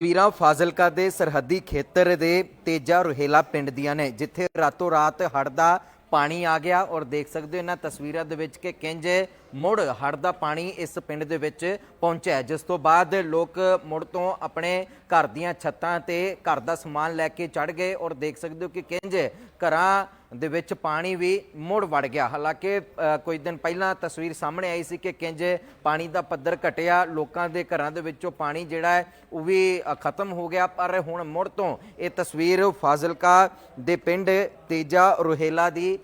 ਵੀਰਾਂ ਫਾਜ਼ਿਲਕਾ ਦੇ ਸਰਹੱਦੀ ਖੇਤਰ ਦੇ ਤੇਜਾ ਰੋਹੇਲਾ ਪਿੰਡ ਦੀਆਂ ਨੇ, ਜਿੱਥੇ ਰਾਤੋਂ ਰਾਤ ਹੜ੍ਹ ਦਾ ਪਾਣੀ ਆ ਗਿਆ ਔਰ ਦੇਖ ਸਕਦੇ ਹੋ ਇਹਨਾਂ ਤਸਵੀਰਾਂ ਦੇ ਵਿੱਚ ਕਿ ਕਿੰਜ ਮੁੜ ਹੜ੍ਹ ਦਾ ਪਾਣੀ ਇਸ ਪਿੰਡ ਦੇ ਵਿੱਚ ਪਹੁੰਚਿਆ ਜਿਸ ਤੋਂ ਬਾਅਦ ਲੋਕ ਮੁੜ ਤੋਂ ਆਪਣੇ ਘਰ ਦੀਆਂ ਛੱਤਾਂ ਤੇ ਘਰ ਦਾ ਸਮਾਨ ਲੈ ਕੇ ਚੜ ਗਏ ਔਰ ਦੇਖ ਸਕਦੇ ਹੋ ਕਿ ਕਿੰਜ ਘਰਾਂ ਦੇ ਵਿੱਚ ਪਾਣੀ ਵੀ ਮੁੜ ਵੜ ਗਿਆ। ਹਾਲਾਂਕਿ ਕੁਝ ਦਿਨ ਪਹਿਲਾਂ ਤਸਵੀਰ ਸਾਹਮਣੇ ਆਈ ਸੀ ਕਿ ਕਿੰਜ ਪਾਣੀ ਦਾ ਪੱਧਰ ਘਟਿਆ। ਲੋਕਾਂ ਦੇ ਘਰਾਂ ਦੇ ਵਿੱਚੋਂ ਪਾਣੀ ਜਿਹੜਾ ਹੈ, ਉਹ ਵੀ ਖਤਮ ਹੋ ਗਿਆ। ਪਰ ਹੁਣ ਮੁੜ ਤੋਂ ਇਹ ਤਸਵੀਰ ਫਾਜ਼ਿਲਕਾ ਦੇ ਪਿੰਡ ਤੇਜਾ ਰੋਹੇਲਾ ਦੀ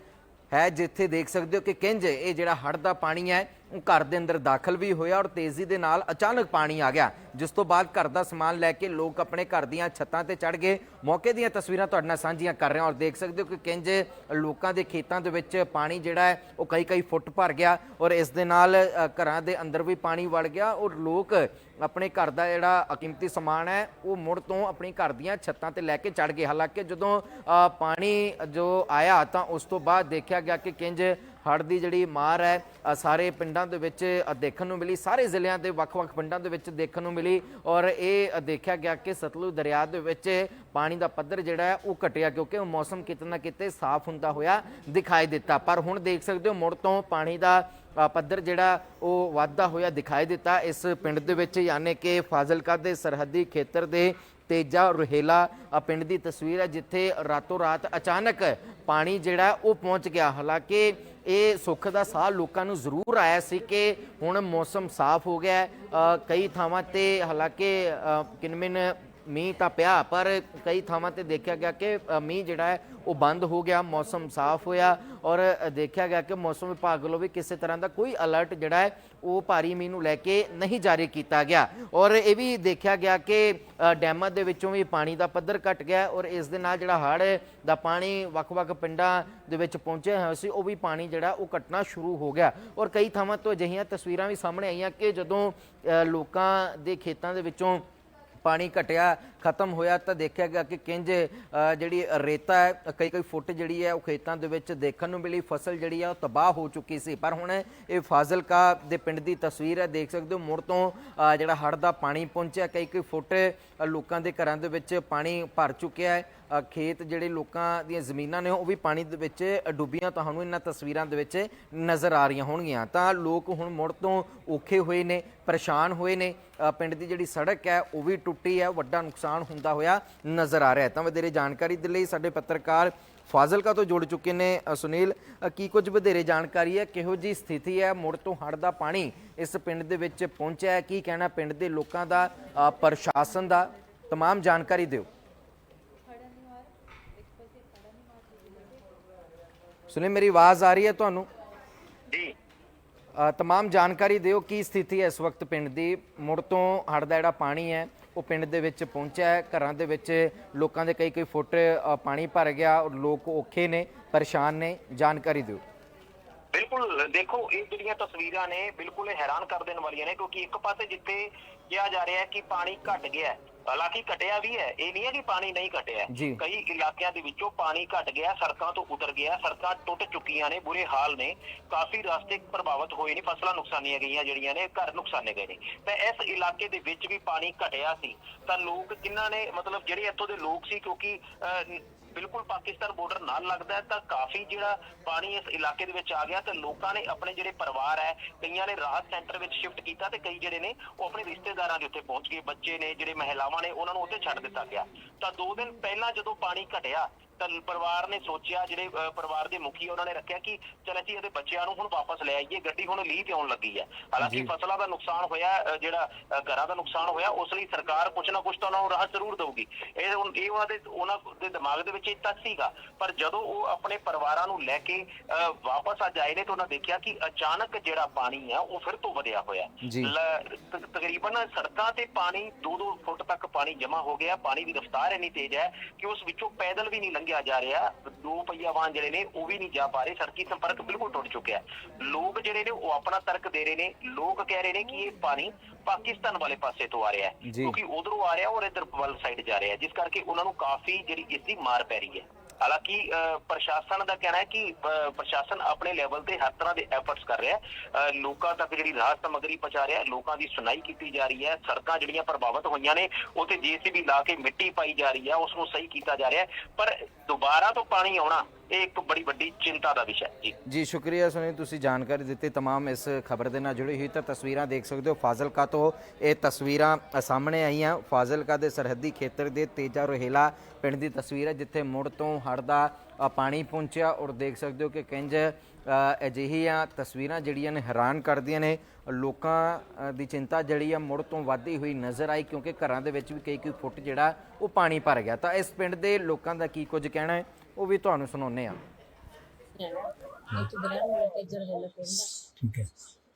ਹੈ, ਜਿੱਥੇ ਦੇਖ ਸਕਦੇ ਹੋ ਕਿ ਕਿੰਜ ਇਹ ਜਿਹੜਾ ਹੜ੍ਹ ਦਾ ਪਾਣੀ ਹੈ ਘਰ ਦੇ ਅੰਦਰ ਦਾਖਲ ਵੀ ਹੋਇਆ ਔਰ ਤੇਜ਼ੀ ਦੇ ਨਾਲ ਅਚਾਨਕ ਪਾਣੀ ਆ ਗਿਆ, ਜਿਸ ਤੋਂ ਬਾਅਦ ਘਰ ਦਾ ਸਮਾਨ ਲੈ ਕੇ ਲੋਕ ਆਪਣੇ ਘਰ ਦੀਆਂ ਛੱਤਾਂ ਤੇ ਚੜ ਗਏ। ਮੌਕੇ ਦੀਆਂ ਤਸਵੀਰਾਂ ਤੁਹਾਡੇ ਨਾਲ ਸਾਂਝੀਆਂ ਕਰ ਰਹੇ ਔਰ ਦੇਖ ਸਕਦੇ ਹੋ ਕਿ ਕਿੰਜ ਲੋਕਾਂ ਦੇ ਖੇਤਾਂ ਦੇ ਵਿੱਚ ਪਾਣੀ ਜਿਹੜਾ ਹੈ, ਉਹ ਕਈ ਕਈ ਫੁੱਟ ਭਰ ਗਿਆ ਔਰ ਇਸ ਦੇ ਨਾਲ ਘਰਾਂ ਦੇ ਅੰਦਰ ਵੀ ਪਾਣੀ ਵੜ ਗਿਆ ਔਰ ਲੋਕ ਆਪਣੇ ਘਰ ਦਾ ਜਿਹੜਾ ਕੀਮਤੀ ਸਮਾਨ ਹੈ, ਉਹ ਮੁੜ ਤੋਂ ਆਪਣੀ ਘਰ ਦੀਆਂ ਛੱਤਾਂ ਤੇ ਲੈ ਕੇ ਚੜ ਗਏ। ਹਾਲਾਂਕਿ ਜਦੋਂ ਪਾਣੀ ਜੋ ਆਇਆ ਤਾਂ ਉਸ ਤੋਂ ਬਾਅਦ ਦੇਖਿਆ ਗਿਆ ਕਿ ਕਿੰਜ ਹੜ੍ਹ ਦੀ ਜਿਹੜੀ ਮਾਰ ਹੈ ਸਾਰੇ ਪਿੰਡਾਂ ਦੇ ਵਿੱਚ ਦੇਖਣ ਨੂੰ ਮਿਲੀ, ਸਾਰੇ ਜ਼ਿਲ੍ਹਿਆਂ ਦੇ ਵੱਖ-ਵੱਖ ਪਿੰਡਾਂ ਦੇ ਵਿੱਚ ਦੇਖਣ ਨੂੰ ਮਿਲੀ ਔਰ ਇਹ ਦੇਖਿਆ ਗਿਆ ਕਿ ਸਤਲੁਜ ਦਰਿਆ ਦੇ ਵਿੱਚ ਪਾਣੀ ਦਾ ਪੱਧਰ ਜਿਹੜਾ ਹੈ, ਉਹ ਘਟਿਆ ਕਿਉਂਕਿ ਉਹ ਮੌਸਮ ਕਿਤੇ ਨਾ ਕਿਤੇ ਸਾਫ਼ ਹੁੰਦਾ ਹੋਇਆ ਦਿਖਾਈ ਦਿੱਤਾ। ਪਰ ਹੁਣ ਦੇਖ ਸਕਦੇ ਹੋ, ਮੁੜ ਤੋਂ ਪਾਣੀ ਦਾ ਪੱਧਰ ਜਿਹੜਾ, ਉਹ ਵਾਧਾ ਹੋਇਆ ਦਿਖਾਈ ਦਿੱਤਾ। ਇਸ ਪਿੰਡ ਦੇ ਵਿੱਚ ਯਾਨੀ ਕਿ ਫਾਜ਼ਿਲਕਾ ਦੇ ਸਰਹੱਦੀ ਖੇਤਰ ਦੇ ਤੇਜਾ ਰੋਹੇਲਾ ਪਿੰਡ ਦੀ ਤਸਵੀਰ ਹੈ, ਜਿੱਥੇ ਰਾਤੋਂ ਰਾਤ ਅਚਾਨਕ ਪਾਣੀ ਜਿਹੜਾ ਉਹ ਪਹੁੰਚ ਗਿਆ। ਹਾਲਾਂਕਿ ਇਹ ਸੁੱਖ ਦਾ ਸਾਹ ਲੋਕਾਂ ਨੂੰ ਜ਼ਰੂਰ ਆਇਆ ਸੀ ਕਿ ਹੁਣ ਮੌਸਮ ਸਾਫ਼ ਹੋ ਗਿਆ ਕਈ ਥਾਵਾਂ ਤੇ ਹਾਲਾਂਕਿ ਅ, ਕਿਨਮਿਨ ਮੀਂਹ ਤਾਂ ਪਿਆ, ਪਰ ਕਈ ਥਾਵਾਂ ਤੇ ਦੇਖਿਆ ਗਿਆ ਕਿ ਮੀਂਹ ਜਿਹੜਾ ਹੈ, ਉਹ ਬੰਦ ਹੋ ਗਿਆ, ਮੌਸਮ ਸਾਫ਼ ਹੋਇਆ ਔਰ ਦੇਖਿਆ ਗਿਆ ਕਿ ਮੌਸਮ ਵਿਭਾਗ ਵੱਲੋਂ ਵੀ ਕਿਸੇ ਤਰ੍ਹਾਂ ਦਾ ਕੋਈ ਅਲਰਟ ਜਿਹੜਾ ਹੈ, ਉਹ ਭਾਰੀ ਮੀਂਹ ਨੂੰ ਲੈ ਕੇ ਨਹੀਂ ਜਾਰੀ ਕੀਤਾ ਗਿਆ ਔਰ ਇਹ ਵੀ ਦੇਖਿਆ ਗਿਆ ਕਿ ਡੈਮਾਂ ਦੇ ਵਿੱਚੋਂ ਵੀ ਪਾਣੀ ਦਾ ਪੱਧਰ ਘਟ ਗਿਆ ਔਰ ਇਸ ਦੇ ਨਾਲ ਜਿਹੜਾ ਹੜ੍ਹ ਦਾ ਪਾਣੀ ਵੱਖ-ਵੱਖ ਪਿੰਡਾਂ ਦੇ ਵਿੱਚ ਪਹੁੰਚਿਆ ਹੋਇਆ ਸੀ, ਉਹ ਵੀ ਪਾਣੀ ਜਿਹੜਾ, ਉਹ ਘਟਣਾ ਸ਼ੁਰੂ ਹੋ ਗਿਆ ਔਰ ਕਈ ਥਾਵਾਂ ਤੋਂ ਅਜਿਹੀਆਂ ਤਸਵੀਰਾਂ ਵੀ ਸਾਹਮਣੇ ਆਈਆਂ ਕਿ ਜਦੋਂ ਲੋਕਾਂ ਦੇ ਖੇਤਾਂ ਦੇ ਵਿੱਚੋਂ ਪਾਣੀ ਘਟਿਆ, ਖਤਮ ਹੋਇਆ, ਤਾਂ ਦੇਖਿਆ ਗਿਆ ਕਿ ਕਿੰਜ ਜਿਹੜੀ ਰੇਤਾ ਹੈ, ਕਈ ਕਈ ਫੁੱਟ ਜਿਹੜੀ ਹੈ, ਉਹ ਖੇਤਾਂ ਦੇ ਵਿੱਚ ਦੇਖਣ ਨੂੰ ਮਿਲੀ, ਫਸਲ ਜਿਹੜੀ ਹੈ ਉਹ ਤਬਾਹ ਹੋ ਚੁੱਕੀ ਸੀ। ਪਰ ਹੁਣ ਇਹ ਫਾਜ਼ਿਲਕਾ ਦੇ ਪਿੰਡ ਦੀ ਤਸਵੀਰ ਹੈ, ਦੇਖ ਸਕਦੇ ਹੋ, ਮੁੜ ਤੋਂ ਜਿਹੜਾ ਹੜ੍ਹ ਦਾ ਪਾਣੀ ਪਹੁੰਚਿਆ, ਕਈ ਕਈ ਫੁੱਟ ਲੋਕਾਂ ਦੇ ਘਰਾਂ ਦੇ ਵਿੱਚ ਪਾਣੀ ਭਰ ਚੁੱਕਿਆ ਹੈ। ਖੇਤ ਜਿਹੜੇ ਲੋਕਾਂ ਦੀਆਂ ਜ਼ਮੀਨਾਂ ਨੇ ਉਹ ਵੀ ਪਾਣੀ ਦੇ ਵਿੱਚ ਡੁੱਬੀਆਂ ਤੁਹਾਨੂੰ ਇਹਨਾਂ ਤਸਵੀਰਾਂ ਦੇ ਵਿੱਚ ਨਜ਼ਰ ਆ ਰਹੀਆਂ ਹੋਣਗੀਆਂ ਤਾਂ ਲੋਕ ਹੁਣ ਮੁੜ ਤੋਂ ਔਖੇ ਹੋਏ ਨੇ ਪਰੇਸ਼ਾਨ ਹੋਏ ਨੇ ਅ, ਪਿੰਡ ਦੀ ਜਿਹੜੀ ਸੜਕ ਹੈ ਉਹ ਵੀ ਟੁੱਟੀ ਹੈ ਵੱਡਾ ਨੁਕਸਾਨ ਹੁੰਦਾ ਹੋਇਆ ਨਜ਼ਰ ਆ ਰਿਹਾ ਹੈ ਤਾਂ ਵਧੇਰੇ ਜਾਣਕਾਰੀ ਦੇ ਲਈ ਸਾਡੇ ਪੱਤਰਕਾਰ ਫਾਜ਼ਿਲਕਾ ਤੋਂ ਜੁੜ ਚੁੱਕੇ ਨੇ ਅ, ਸੁਨੀਲ ਅ, ਕੀ ਕੁਝ ਵਧੇਰੇ ਜਾਣਕਾਰੀ ਹੈ ਕਿਹੋ ਜੀ ਸਥਿਤੀ ਹੈ ਮੁੜ ਤੋਂ ਹੜ੍ਹ ਦਾ ਪਾਣੀ ਇਸ ਪਿੰਡ ਦੇ ਵਿੱਚ ਪਹੁੰਚਿਆ ਹੈ ਕੀ ਕਹਿਣਾ ਪਿੰਡ ਦੇ ਲੋਕਾਂ ਦਾ ਅ, ਪ੍ਰਸ਼ਾਸਨ ਦਾ तमाम ਜਾਣਕਾਰੀ ਦਿਓ ਸੁਨੀਲ ਮੇਰੀ ਆਵਾਜ਼ ਆ ਰਹੀ ਹੈ ਤੁਹਾਨੂੰ ਜੀ ਅ, तमाम ਜਾਣਕਾਰੀ ਦਿਓ ਕੀ ਸਥਿਤੀ ਹੈ ਇਸ ਵਕਤ ਪਿੰਡ ਦੀ ਮੁੜ ਤੋਂ ਹੜ੍ਹ ਦਾ ਜਿਹੜਾ ਪਾਣੀ ਹੈ ਉਹ ਪਿੰਡ ਦੇ ਵਿੱਚ ਪਹੁੰਚਿਆ ਹੈ ਘਰਾਂ ਦੇ ਵਿੱਚ ਲੋਕਾਂ ਦੇ ਕਈ ਕਈ ਫੁੱਟ ਅ, ਪਾਣੀ ਭਰ ਗਿਆ ਔਰ ਲੋਕ ਔਖੇ ਨੇ ਪਰੇਸ਼ਾਨ ਨੇ ਜਾਣਕਾਰੀ ਦਿਓ ਬਿਲਕੁਲ ਦੇਖੋ ਇਹ ਜਿਹੜੀਆਂ ਤਸਵੀਰਾਂ ਨੇ ਬਿਲਕੁਲ ਇਹ ਹੈਰਾਨ ਕਰ ਦੇਣ ਵਾਲੀਆਂ ਨੇ ਕਿਉਂਕਿ ਇੱਕ ਪਾਸੇ ਜਿੱਥੇ ਕਿਹਾ ਜਾ ਰਿਹਾ ਹੈ ਕਿ ਪਾਣੀ ਘਟ ਗਿਆ ਹੈ, ਹਾਲਾਂਕਿ ਘਟਿਆ ਵੀ ਹੈ ਇਹ ਨਹੀਂ ਹੈ ਕਿ ਪਾਣੀ ਨਹੀਂ ਘਟਿਆ। ਜੀ। ਕਈ ਇਲਾਕਿਆਂ ਦੇ ਵਿੱਚੋਂ ਪਾਣੀ ਘਟ ਗਿਆ ਸੜਕਾਂ ਤੋਂ ਉਤਰ ਗਿਆ ਸੜਕਾਂ ਟੁੱਟ ਚੁੱਕੀਆਂ ਨੇ ਬੁਰੇ ਹਾਲ ਨੇ। ਕਾਫੀ ਰਸਤੇ ਪ੍ਰਭਾਵਿਤ ਹੋਏ ਨੇ ਫਸਲਾਂ ਨੁਕਸਾਨੀਆਂ ਗਈਆਂ ਜਿਹੜੀਆਂ ਨੇ ਘਰ ਨੁਕਸਾਨੇ ਗਏ ਨੇ। ਤਾਂ ਇਸ ਇਲਾਕੇ ਦੇ ਵਿੱਚ ਵੀ ਪਾਣੀ ਘਟਿਆ ਸੀ। ਤਾਂ ਲੋਕ ਜਿਨ੍ਹਾਂ ਨੇ ਮਤਲਬ ਜਿਹੜੇ ਇੱਥੋਂ ਦੇ ਲੋਕ ਸੀ ਕਿਉਂਕਿ ਅਹ, ਬਿਲਕੁਲ ਪਾਕਿਸਤਾਨ ਬਾਰਡਰ ਨਾਲ ਲੱਗਦਾ ਹੈ, ਤਾਂ ਕਾਫੀ ਜਿਹੜਾ ਪਾਣੀ ਇਸ ਇਲਾਕੇ ਦੇ ਵਿੱਚ ਆ ਗਿਆ ਤੇ ਲੋਕਾਂ ਨੇ ਆਪਣੇ ਜਿਹੜੇ ਪਰਿਵਾਰ ਹੈ, ਕਈਆਂ ਨੇ ਰਾਹਤ ਸੈਂਟਰ ਵਿੱਚ ਸ਼ਿਫਟ ਕੀਤਾ ਤੇ ਕਈ ਜਿਹੜੇ ਨੇ ਉਹ ਆਪਣੇ ਰਿਸ਼ਤੇਦਾਰਾਂ ਦੇ ਉੱਤੇ ਪਹੁੰਚ ਗਏ। ਬੱਚੇ ਨੇ, ਜਿਹੜੇ ਮਹਿਲਾਵਾਂ ਨੇ, ਉਹਨਾਂ ਨੂੰ ਉੱਥੇ ਛੱਡ ਦਿੱਤਾ ਗਿਆ। ਤਾਂ ਦੋ ਦਿਨ ਪਹਿਲਾਂ ਜਦੋਂ ਪਾਣੀ ਘਟਿਆ ਤਾਂ ਪਰਿਵਾਰ ਨੇ ਸੋਚਿਆ ਜਿਹੜੇ ਅਹ, ਪਰਿਵਾਰ ਦੇ ਮੁਖੀ ਉਹਨਾਂ ਨੇ ਰੱਖਿਆ ਕਿ ਚਲ ਅਸੀਂ ਇਹਦੇ ਬੱਚਿਆਂ ਨੂੰ ਹੁਣ ਵਾਪਸ ਲੈ ਆਈਏ ਗੱਡੀ ਹੁਣ ਲੀਹ ਤੇ ਆਉਣ ਲੱਗੀ ਹੈ ਹਾਲਾਂਕਿ। ਫਸਲਾਂ ਦਾ ਨੁਕਸਾਨ ਹੋਇਆ ਅਹ, ਜਿਹੜਾ ਅਹ, ਘਰਾਂ ਦਾ ਨੁਕਸਾਨ ਹੋਇਆ ਉਸ ਲਈ ਸਰਕਾਰ ਕੁਝ ਨਾ ਕੁਝ ਤਾਂ ਉਹਨਾਂ ਨੂੰ ਰਾਹਤ ਜ਼ਰੂਰ ਦੇਊਗੀ। ਇਹ ਹੁਣ ਇਹ ਉਹਨਾਂ ਦੇ ਉਹਨਾਂ ਦੇ ਦਿਮਾਗ ਦੇ ਵਿੱਚ ਇਹ ਤੱਕ ਸੀਗਾ। ਪਰ ਜਦੋਂ ਉਹ ਆਪਣੇ ਪਰਿਵਾਰਾਂ ਨੂੰ ਲੈ ਕੇ ਅਹ, ਵਾਪਸ ਅੱਜ ਆਏ ਨੇ ਤਾਂ ਉਹਨਾਂ ਦੇਖਿਆ ਕਿ ਅਚਾਨਕ ਜਿਹੜਾ ਪਾਣੀ ਆ ਉਹ ਫਿਰ ਤੋਂ ਵਧਿਆ ਹੋਇਆ। ਜੀ। ਲ- ਤ- ਤਕਰੀਬਨ ਸੜਕਾਂ ਤੇ ਪਾਣੀ 2-2 ਫੁੱਟ ਤੱਕ ਪਾਣੀ ਜਮ੍ਹਾਂ ਹੋ ਗਿਆ ਪਾਣੀ ਦੀ ਰਫ਼ਤਾਰ ਇੰਨੀ ਤੇਜ਼ ਹੈ ਕਿ ਉਸ ਵਿੱਚੋਂ ਪੈਦਲ ਵੀ ਨਹੀਂ ਲੰਘਿਆ। ਜਾ ਰਿਹਾ ਦੋ ਪਹੀਆ ਵਾਹਨ ਜਿਹੜੇ ਨੇ ਉਹ ਵੀ ਨਹੀਂ ਜਾ ਪਾ ਰਹੇ ਸੜਕੀ ਸੰਪਰਕ ਬਿਲਕੁਲ ਟੁੱਟ ਚੁੱਕਿਆ ਹੈ। ਲੋਕ ਜਿਹੜੇ ਨੇ ਉਹ ਆਪਣਾ ਤਰਕ ਦੇ ਰਹੇ ਨੇ ਲੋਕ ਕਹਿ ਰਹੇ ਨੇ ਕਿ ਇਹ ਪਾਣੀ ਪਾਕਿਸਤਾਨ ਵਾਲੇ ਪਾਸੇ ਤੋਂ ਆ ਰਿਹਾ ਹੈ। ਕਿਉਂਕਿ ਉਧਰੋਂ ਆ ਰਿਹਾ ਔਰ ਇਧਰ ਵੱਲ ਸਾਈਡ ਜਾ ਰਿਹਾ ਜਿਸ ਕਰਕੇ ਉਹਨਾਂ ਨੂੰ ਕਾਫੀ ਜਿਹੜੀ ਇਸ ਦੀ ਮਾਰ ਪੈ ਰਹੀ ਹੈ ਹਾਲਾਂਕਿ ਅਹ, ਪ੍ਰਸ਼ਾਸਨ ਦਾ ਕਹਿਣਾ ਹੈ ਕਿ ਪ੍ਰਸ਼ਾਸਨ ਆਪਣੇ ਲੈਵਲ ਤੇ ਹਰ ਤਰ੍ਹਾਂ ਦੇ ਐਫਰਟਸ ਕਰ ਰਿਹਾ ਹੈ। ਅਹ, ਲੋਕਾਂ ਤੱਕ ਜਿਹੜੀ ਰਾਹਤ ਸਮੱਗਰੀ ਪਹੁੰਚਾ ਰਿਹਾ ਹੈ ਲੋਕਾਂ ਦੀ ਸੁਣਾਈ ਕੀਤੀ ਜਾ ਰਹੀ ਹੈ ਸੜਕਾਂ ਜਿਹੜੀਆਂ ਪ੍ਰਭਾਵਿਤ ਹੋਈਆਂ ਨੇ ਉੱਥੇ ਜੀਸੀਬੀ ਲਾ ਕੇ ਮਿੱਟੀ ਪਾਈ ਜਾ ਰਹੀ ਹੈ ਉਸ ਨੂੰ ਸਹੀ ਕੀਤਾ ਜਾ ਰਿਹਾ ਹੈ। ਪਰ ਦੁਬਾਰਾ ਤੋਂ ਪਾਣੀ ਆਉਣਾ ਇਹ ਇੱਕ ਬੜੀ ਵੱਡੀ ਚਿੰਤਾ ਦਾ ਵਿਸ਼ਾ ਹੈ ਜੀ ਜੀ ਸ਼ੁਕਰੀਆ ਸੁਨੀਲ ਤੁਸੀਂ ਜਾਣਕਾਰੀ ਦਿੱਤੀ तमाम ਇਸ ਖਬਰ ਦੇ ਨਾਲ ਜੁੜੀ ਹੋਈ ਤਾਂ ਤਸਵੀਰਾਂ ਦੇਖ ਸਕਦੇ ਹੋ ਫਾਜ਼ਿਲਕਾ ਤੋਂ ਇਹ ਤਸਵੀਰਾਂ ਅ, ਸਾਹਮਣੇ ਆਈਆਂ ਫਾਜ਼ਿਲਕਾ ਦੇ ਸਰਹੱਦੀ ਖੇਤਰ ਦੇ ਤੇਜਾ ਰੋਹੇਲਾ ਪਿੰਡ ਦੀ ਤਸਵੀਰ ਹੈ ਜਿੱਥੇ ਮੁੜ ਤੋਂ ਹੜ੍ਹ ਦਾ ਅ, ਪਾਣੀ ਪਹੁੰਚਿਆ ਔਰ ਦੇਖ ਸਕਦੇ ਹੋ ਕਿ ਕਿੰਜ ਅ, ਅਜਿਹੀਆਂ ਤਸਵੀਰਾਂ ਜਿਹੜੀਆਂ ਨੇ ਹੈਰਾਨ ਕਰਦੀਆਂ ਨੇ ਲੋਕਾਂ ਅ, ਦੀ ਚਿੰਤਾ ਜਿਹੜੀ ਆ ਮੁੜ ਤੋਂ ਵੱਧਦੀ ਹੋਈ ਨਜ਼ਰ ਆਈ ਕਿਉਂਕਿ ਘਰਾਂ ਦੇ ਵਿੱਚ ਵੀ ਕਈ ਕਈ ਫੁੱਟ ਜਿਹੜਾ ਉਹ ਪਾਣੀ ਭਰ ਗਿਆ ਤਾਂ ਇਸ ਪਿੰਡ ਦੇ ਲੋਕਾਂ ਦਾ ਕੀ ਕੁਝ ਕਹਿਣਾ ਹੈ ਉਹ ਵੀ ਤੁਹਾਨੂੰ ਸੁਣਾਉਂਦੇ ਆ ਇੱਕ ਦਰਿਆ ਠੀਕ ਹੈ।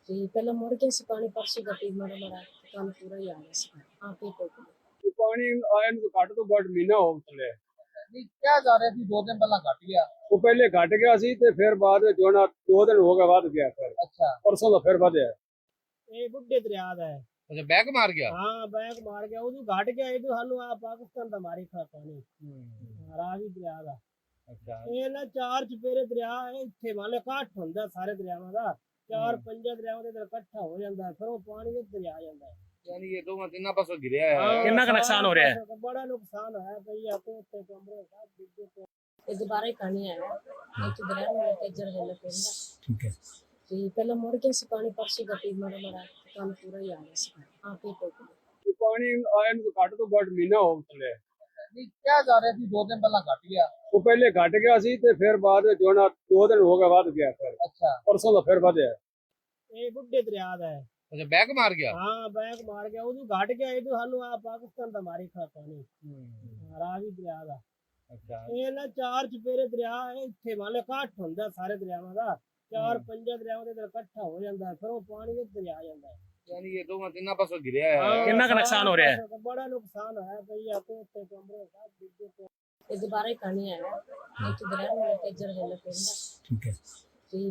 ਤੇ ਪਹਿਲਾਂ ਮੁੜ ਕੇ ਸੀ ਪਾਣੀ ਪਰਸੋਂ ਗੱਟੀ ਮਾੜਾ ਮਾੜਾ ਕੰਮ ਪੂਰਾ ਹੀ ਆ ਗਿਆ ਸੀ। ਆਪੇ ਟੋਕ ਤੇ ਪਾਣੀ ਆਇਆ ਨੂੰ ਘੱਟ ਤੋਂ ਘੱਟ ਮਹੀਨਾ ਹੋ ਚਲਿਆ। ਕਿਹਾ ਜਾ ਰਿਹਾ ਸੀ ਦੋ ਦਿਨ ਪਹਿਲਾਂ ਘਟ ਗਿਆ। ਉਹ ਪਹਿਲੇ ਘਟ ਗਿਆ ਸੀ ਤੇ ਫਿਰ ਬਾਅਦ ਵਿੱਚ ਹੁਣ ਦੋ ਦਿਨ ਹੋ ਗਏ ਵੱਧ ਗਿਆ ਫਿਰ। ਅੱਛਾ। ਪਰਸੋਂ ਦਾ ਫਿਰ ਵਧਿਆ। ਇਹ ਬੁੱਢੇ ਦਰਿਆ ਦਾ ਹੈ। ਅੱਛਾ ਬੈਗ ਮਾਰ ਗਿਆ? ਹਾਂ ਬੈਗ ਮਾਰ ਗਿਆ। ਉਹਨੂੰ ਘਟ ਗਿਆ। ਇਹ ਸਾਨੂੰ ਆ ਪਾਕਿਸਤਾਨ ਦਾ ਮਾਰੀ ਖਾ ਪਾਣੀ ਰਾਵੀ ਦਰਿਆ ਦਾ। ਇਹ ਨਾ ਚਾਰ ਚਪੇਰੇ ਦਰਿਆ ਹੈ, ਇੱਥੇ ਮੰਨ ਲਓ ਇਕੱਠ ਹੁੰਦਾ ਸਾਰੇ ਦਰਿਆਵਾਂ ਦਾ। ਚਾਰ ਪੰਜਾਂ ਦਰਿਆਵਾਂ ਦੇ ਅੰਦਰ ਇਕੱਠਾ ਹੋ ਜਾਂਦਾ ਫਿਰ ਉਹ ਪਾਣੀ ਇੱਧਰ ਆ ਜਾਂਦਾ ਹੈ। ਯਾਨੀ ਇਹ ਦੋਵਾਂ ਤਿੰਨਾਂ ਪਾਸੋਂ ਗਿਰਿਆ ਹੈ। ਕਿੰਨਾ ਕੁ ਨੁਕਸਾਨ ਹੋ ਰਿਹਾ ਹੈ? ਬੜਾ ਨੁਕਸਾਨ ਹੋਇਆ ਪਈ ਆ ਕੋਤੇ ਕਮਰੇ ਸਭ ਡਿੱਗੇ ਪਏ ਇਹ ਦੁਬਾਰਾ ਹੀ ਪਾਣੀ ਆਇਆ। ਇੱਕ ਦਰਿਆ ਨੂੰ ਤੇ ਜਰਗਲ ਪੈਂਦਾ ਠੀਕ ਹੈ। ਤੇ ਪਹਿਲਾਂ ਮੁੜ ਕੇ ਸੀ ਪਾਣੀ ਪਰਸੋਂ ਗੱਟੀ ਮਾੜਾ ਮਾੜਾ ਕੰਮ ਪੂਰਾ ਹੀ ਆ ਗਿਆ ਸੀ। ਆਪੇ ਟੋਕ ਪਾਣੀ ਆਇਆ ਨੂੰ ਘੱਟ ਤੋਂ ਘੱਟ ਮਹੀਨਾ ਹੋ ਚਲਿਆ ਕਿਹਾ ਜਾ ਰਿਹਾ ਸੀ ਦੋ ਦਿਨ ਪਹਿਲਾਂ ਘਟ ਗਿਆ। ਉਹ ਪਹਿਲੇ ਘਟ ਗਿਆ ਸੀ ਤੇ ਫਿਰ ਬਾਅਦ ਵਿੱਚ ਹੁਣ ਦੋ ਦਿਨ ਹੋ ਗਏ ਵੱਧ ਗਿਆ ਫਿਰ। ਅੱਛਾ। ਪਰਸੋਂ ਦਾ ਫਿਰ ਵਧਿਆ। ਇਹ ਬੁੱਢੇ ਦਰਿਆ ਦਾ ਹੈ। ਅੱਛਾ ਬੈਗ ਮਾਰ ਗਿਆ? ਹਾਂ ਬੈਗ ਮਾਰ ਗਿਆ। ਉਹਨੂੰ ਘਟ ਗਿਆ। ਇਹ ਸਾਨੂੰ ਆ ਪਾਕਿਸਤਾਨ ਦਾ ਮਾਰੀ ਖਾ ਪਾਣੀ ਰਾਵੀ ਦਰਿਆ ਦਾ। ਅੱਛਾ। ਇਹ ਨਾ ਚਾਰ ਚਪੇਰੇ ਦਰਿਆ ਹੈ, ਇੱਥੇ ਲਓ ਇਕੱਠ ਹੁੰਦਾ ਸਾਰੇ ਦਰਿਆਵਾਂ ਦਾ। ਚਾਰ ਪੰਜਾਂ ਦਰਿਆਵਾਂ ਦੇ ਇਕੱਠਾ ਹੋ ਜਾਂਦਾ ਫਿਰ ਉਹ ਪਾਣੀ ਇੱਧਰ ਆ ਜਾਂਦਾ ਹੈ। ਯਾਨੀ ਇਹ ਦੋਵਾਂ ਤਿੰਨਾਂ ਪਾਸੋਂ ਗਿਰਿਆ ਹੈ। ਕਿੰਨਾ ਕੁ ਨੁਕਸਾਨ ਹੋ ਰਿਹਾ ਹੈ? ਬੜਾ ਨੁਕਸਾਨ ਹੋਇਆ ਪਈ ਆ ਕੋਤੇ ਕਮਰੇ ਸਭ ਡਿੱਗੇ ਪਏ ਇਹ ਦੁਬਾਰਾ ਹੀ ਪਾਣੀ ਆਇਆ ਇੱਕ ਦਰਿਆ ਨੂੰ ਤੇ ਜਰਗਲ ਪੈਂਦਾ ਠੀਕ ਹੈ। ਤੇ